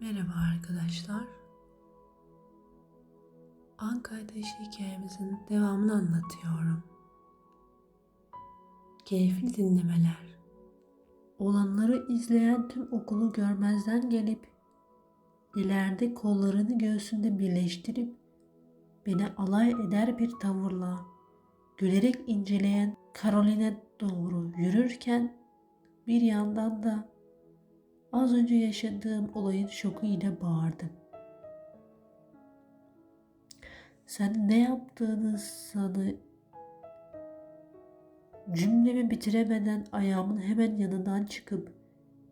Merhaba arkadaşlar. Ankara Taşı hikayemizin devamını anlatıyorum. Keyifli dinlemeler. Olanları izleyen tüm okulu görmezden gelip ileride kollarını göğsünde birleştirip beni alay eder bir tavırla gülerek inceleyen Caroline doğru yürürken bir yandan da Az önce yaşadığım olayın şoku ile bağırdım. Sen ne yaptığını sana cümlemi bitiremeden ayağımın hemen yanından çıkıp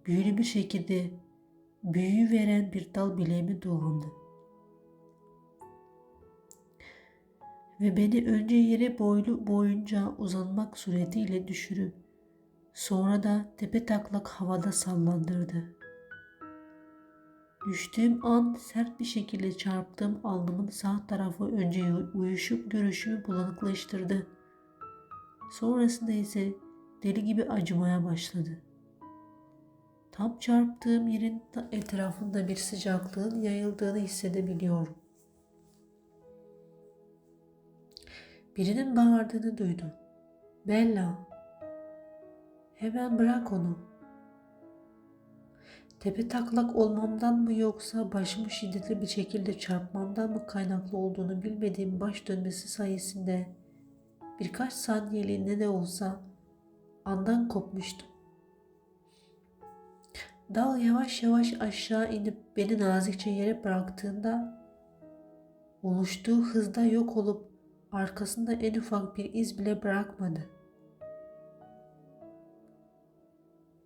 büyülü bir şekilde büyü veren bir dal bileğime dolandı. Ve beni önce yere boylu boyunca uzanmak suretiyle düşürüp Sonra da tepe taklak havada sallandırdı. Düştüğüm an sert bir şekilde çarptığım alnımın sağ tarafı önce uyuşup görüşümü bulanıklaştırdı. Sonrasında ise deli gibi acımaya başladı. Tam çarptığım yerin etrafında bir sıcaklığın yayıldığını hissedebiliyorum. Birinin bağırdığını duydum. Bella, Hemen bırak onu. Tepe taklak olmamdan mı yoksa başımı şiddetli bir şekilde çarpmamdan mı kaynaklı olduğunu bilmediğim baş dönmesi sayesinde birkaç saniyeliğine de olsa andan kopmuştum. Dal yavaş yavaş aşağı inip beni nazikçe yere bıraktığında oluştuğu hızda yok olup arkasında en ufak bir iz bile bırakmadı.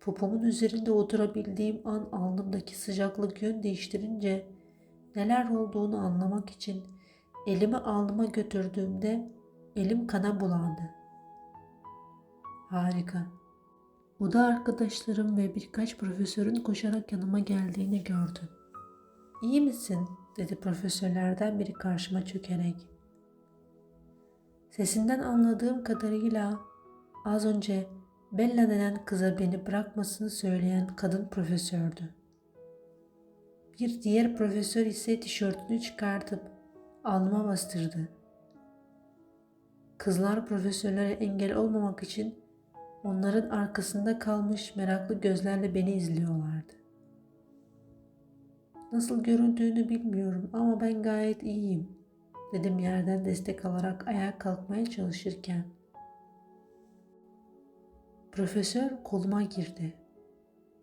Popomun üzerinde oturabildiğim an alnımdaki sıcaklık yön değiştirince neler olduğunu anlamak için elimi alnıma götürdüğümde elim kana bulandı. Harika. Oda arkadaşlarım ve birkaç profesörün koşarak yanıma geldiğini gördüm. İyi misin? dedi profesörlerden biri karşıma çökerek. Sesinden anladığım kadarıyla az önce Bella denen kıza beni bırakmasını söyleyen kadın profesördü. Bir diğer profesör ise tişörtünü çıkartıp alnıma bastırdı. Kızlar profesörlere engel olmamak için onların arkasında kalmış meraklı gözlerle beni izliyorlardı. Nasıl göründüğünü bilmiyorum ama ben gayet iyiyim dedim yerden destek alarak ayağa kalkmaya çalışırken. Profesör koluma girdi.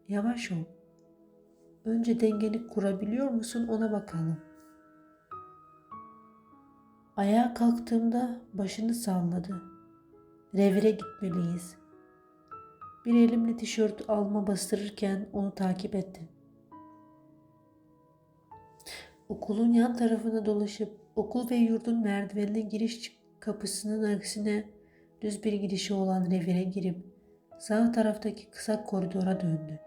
Yavaş ol. Önce dengeni kurabiliyor musun ona bakalım. Ayağa kalktığımda başını salladı. Revire gitmeliyiz. Bir elimle tişört alma bastırırken onu takip ettim. Okulun yan tarafına dolaşıp okul ve yurdun merdivenine giriş kapısının aksine düz bir girişi olan revire girip Sağ taraftaki kısa koridora döndük.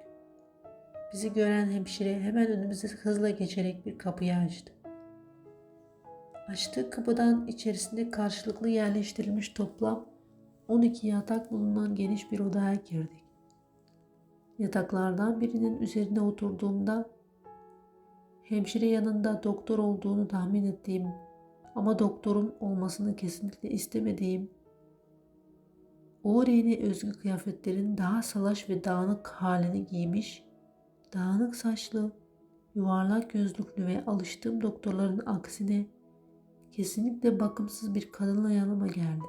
Bizi gören hemşire hemen önümüze hızla geçerek bir kapıyı açtı. Açtığı kapıdan içerisinde karşılıklı yerleştirilmiş toplam 12 yatak bulunan geniş bir odaya girdik. Yataklardan birinin üzerine oturduğumda hemşire yanında doktor olduğunu tahmin ettiğim ama doktorun olmasını kesinlikle istemediğim Uğur'yeni özgü kıyafetlerin daha salaş ve dağınık halini giymiş, dağınık saçlı, yuvarlak gözlüklü ve alıştığım doktorların aksine kesinlikle bakımsız bir kadınla yanıma geldi.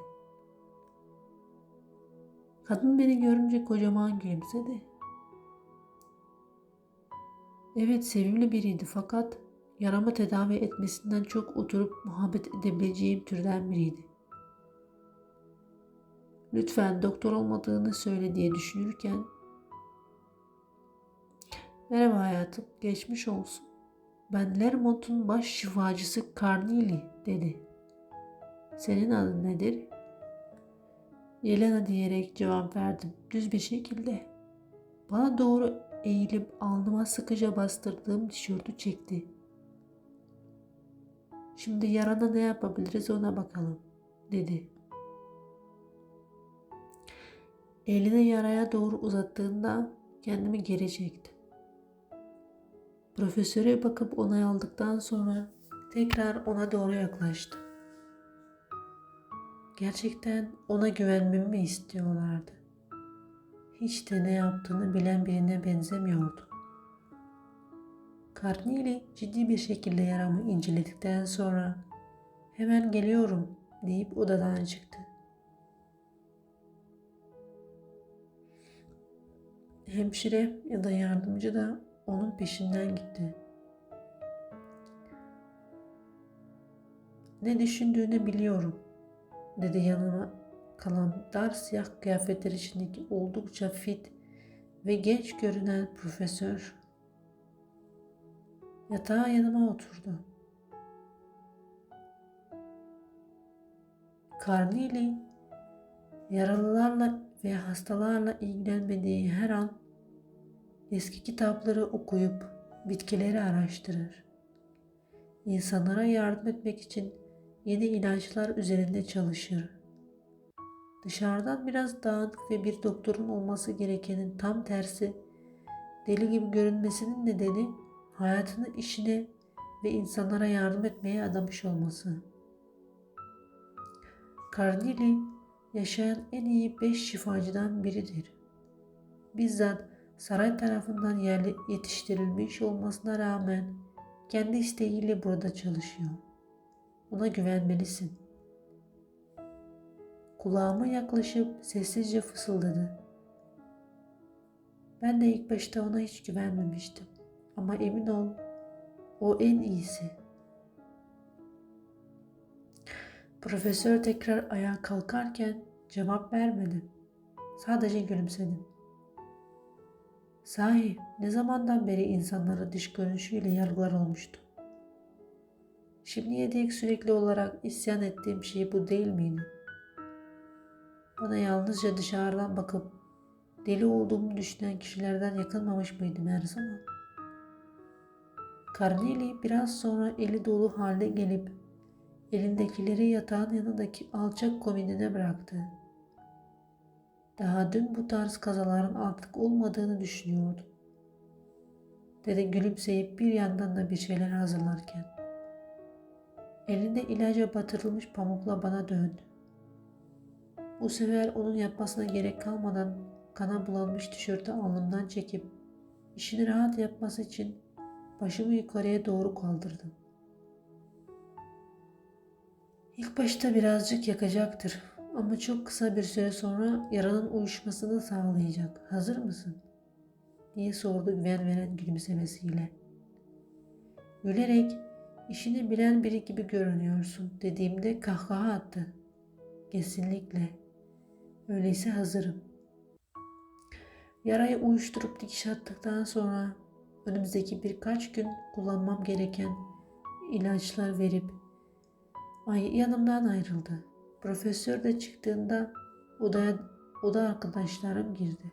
Kadın beni görünce kocaman gülümsedi. Evet sevimli biriydi fakat yaramı tedavi etmesinden çok oturup muhabbet edebileceğim türden biriydi. Lütfen doktor olmadığını söyle diye düşünürken Merhaba hayatım, geçmiş olsun. Ben Lermont'un baş şifacısı Carnili dedi. Senin adın nedir? Yelena diyerek cevap verdim düz bir şekilde. Bana doğru eğilip alnıma sıkıca bastırdığım tişörtü çekti. Şimdi yarana ne yapabiliriz ona bakalım dedi. Elini yaraya doğru uzattığında kendimi geri çektim. Profesöre bakıp onay aldıktan sonra tekrar ona doğru yaklaştı. Gerçekten ona güvenmemi mi istiyorlardı? Hiç de ne yaptığını bilen birine benzemiyordu. Carneli ciddi bir şekilde yaramı inceledikten sonra hemen geliyorum deyip odadan çıktı. Hemşire ya da yardımcı da onun peşinden gitti. Ne düşündüğünü biliyorum, dedi yanıma kalan dar siyah kıyafetler içindeki oldukça fit ve genç görünen profesör. Yatağa yanıma oturdu. Carneli yaralılarla ve hastalarla ilgilenmediği her an eski kitapları okuyup bitkileri araştırır. İnsanlara yardım etmek için yeni ilaçlar üzerinde çalışır. Dışarıdan biraz dağınık ve bir doktorun olması gerekenin tam tersi deli gibi görünmesinin nedeni hayatını işine ve insanlara yardım etmeye adamış olması. Carneli yaşayan en iyi beş şifacıdan biridir. Bizzat saray tarafından yerli yetiştirilmiş olmasına rağmen kendi isteğiyle burada çalışıyor. Ona güvenmelisin. Kulağıma yaklaşıp sessizce fısıldadı. Ben de ilk başta ona hiç güvenmemiştim. Ama emin ol o en iyisi. Profesör tekrar ayağa kalkarken cevap vermedim. Sadece gülümsedim. Sahi ne zamandan beri insanlara dış görünüşüyle yargılar olmuştu? Şimdiye dek sürekli olarak isyan ettiğim şey bu değil miydi? Bana yalnızca dışarıdan bakıp deli olduğumu düşünen kişilerden yakınmamış mıydım her zaman? Carneli biraz sonra eli dolu halde gelip elindekileri yatağın yanındaki alçak komodine bıraktı. Daha dün bu tarz kazaların artık olmadığını düşünüyordu. Dede gülümseyip bir yandan da bir şeyler hazırlarken. Elinde ilaca batırılmış pamukla bana döndü. Bu sefer onun yapmasına gerek kalmadan kana bulanmış tişörtü alnımdan çekip işini rahat yapması için başımı yukarıya doğru kaldırdım. İlk başta birazcık yakacaktır ama çok kısa bir süre sonra yaranın uyuşmasını sağlayacak. Hazır mısın? diye sordu güven veren gülümsemesiyle. Gülerek işini bilen biri gibi görünüyorsun dediğimde kahkaha attı. Kesinlikle. Öyleyse hazırım. Yarayı uyuşturup dikiş attıktan sonra önümüzdeki birkaç gün kullanmam gereken ilaçlar verip yanımdan ayrıldı. Profesör de çıktığında odaya oda arkadaşlarım girdi.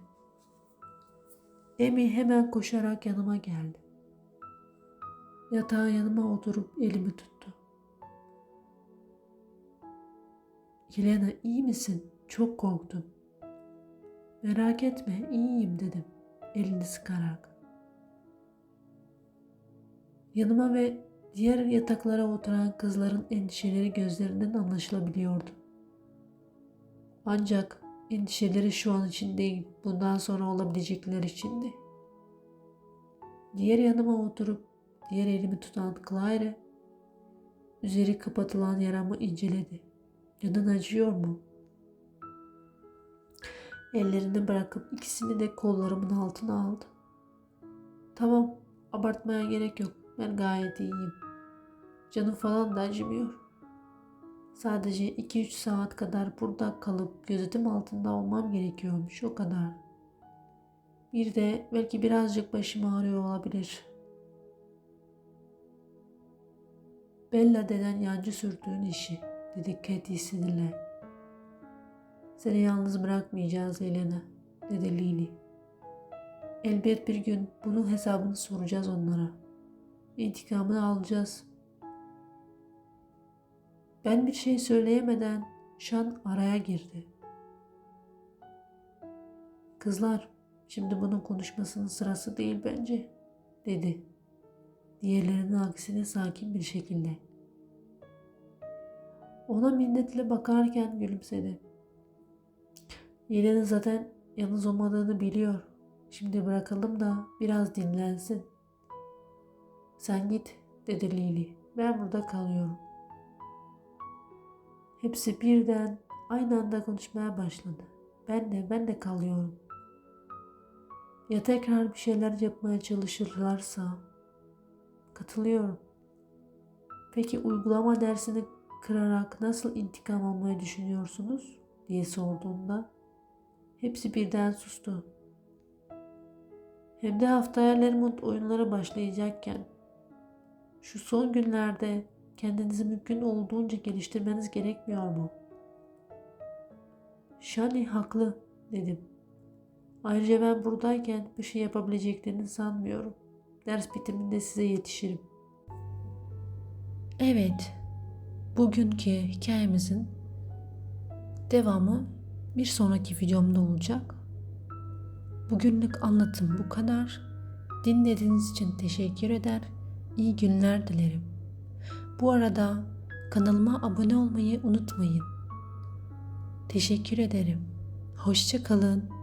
Emi hemen koşarak yanıma geldi. Yatağa yanıma oturup elimi tuttu. Yelena iyi misin? Çok korktum. Merak etme iyiyim dedim elini sıkarak. Yanıma ve diğer yataklara oturan kızların endişeleri gözlerinden anlaşılabiliyordu. Ancak endişeleri şu an için değil, bundan sonra olabilecekler içindi. Diğer yanıma oturup diğer elimi tutan Claire üzeri kapatılan yaramı inceledi. Canın acıyor mu? Ellerini bırakıp ikisini de kollarımın altına aldı. Tamam, abartmaya gerek yok. Ben gayet iyiyim. Canım falan da acımıyor. Sadece 2-3 saat kadar burada kalıp gözetim altında olmam gerekiyormuş o kadar. Bir de belki birazcık başım ağrıyor olabilir. Bella denen yancı sürdüğün işi dedi Katie sinirle. Seni yalnız bırakmayacağız Elena dedi Lily. Elbet bir gün bunun hesabını soracağız onlara. İntikamını alacağız. Ben bir şey söyleyemeden Şan araya girdi. Kızlar, şimdi bunun konuşmasının sırası değil bence, dedi. diğerlerinin aksine sakin bir şekilde. Ona minnetle bakarken gülümsedi. Yelena zaten yalnız olmadığını biliyor. Şimdi bırakalım da biraz dinlensin. Sen git dedi Lili. Ben burada kalıyorum. Hepsi birden aynı anda konuşmaya başladı. Ben de ben de kalıyorum. Ya tekrar bir şeyler yapmaya çalışırlarsa katılıyorum. Peki uygulama dersini kırarak nasıl intikam almayı düşünüyorsunuz diye sorduğunda hepsi birden sustu. Hem de haftaya Lermont oyunlara başlayacakken şu son günlerde kendinizi mümkün olduğunca geliştirmeniz gerekmiyor mu? Shani haklı dedim. Ayrıca ben buradayken bir şey yapabileceklerini sanmıyorum. Ders bitiminde size yetişirim. Evet, bugünkü hikayemizin devamı bir sonraki videomda olacak. Bugünlük anlatım bu kadar. Dinlediğiniz için teşekkür eder. İyi günler dilerim. Bu arada kanalıma abone olmayı unutmayın. Teşekkür ederim. Hoşça kalın.